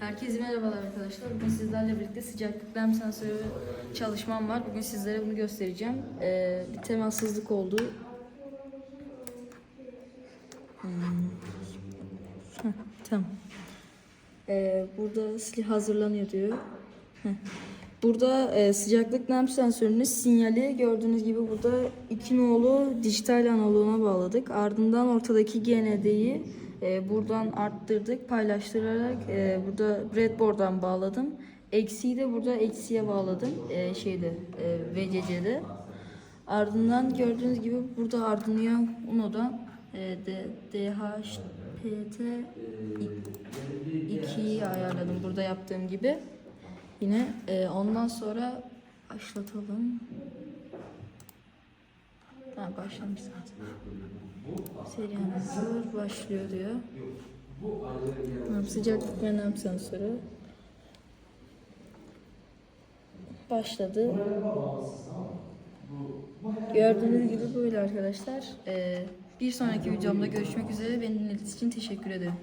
Herkese merhabalar arkadaşlar. Bugün sizlerle birlikte sıcaklık nem sensörü çalışmam var. Bugün sizlere bunu göstereceğim. Ee, bir temassızlık oldu. Hmm. Heh, tamam. Ee, burada hazırlanıyor diyor. Heh. Burada e, sıcaklık nem sensörünün sinyali gördüğünüz gibi burada iki nolu dijital analoğuna bağladık. Ardından ortadaki GND'yi e, buradan arttırdık. Paylaştırarak e, burada breadboard'dan bağladım. Eksiği de burada eksiye bağladım. E, şeyde e, VCC'de. Ardından gördüğünüz gibi burada Arduino Uno'dan e, DHPT 2'yi ayarladım burada yaptığım gibi. Yine e, ondan sonra başlatalım. Ha, başlamış zaten. Serien hazır başlıyor diyor. Tamam, sıcaklık ve nem sensörü. Başladı. Gördüğünüz gibi böyle arkadaşlar. E, bir sonraki videomda görüşmek üzere. Beni dinlediğiniz için teşekkür ederim.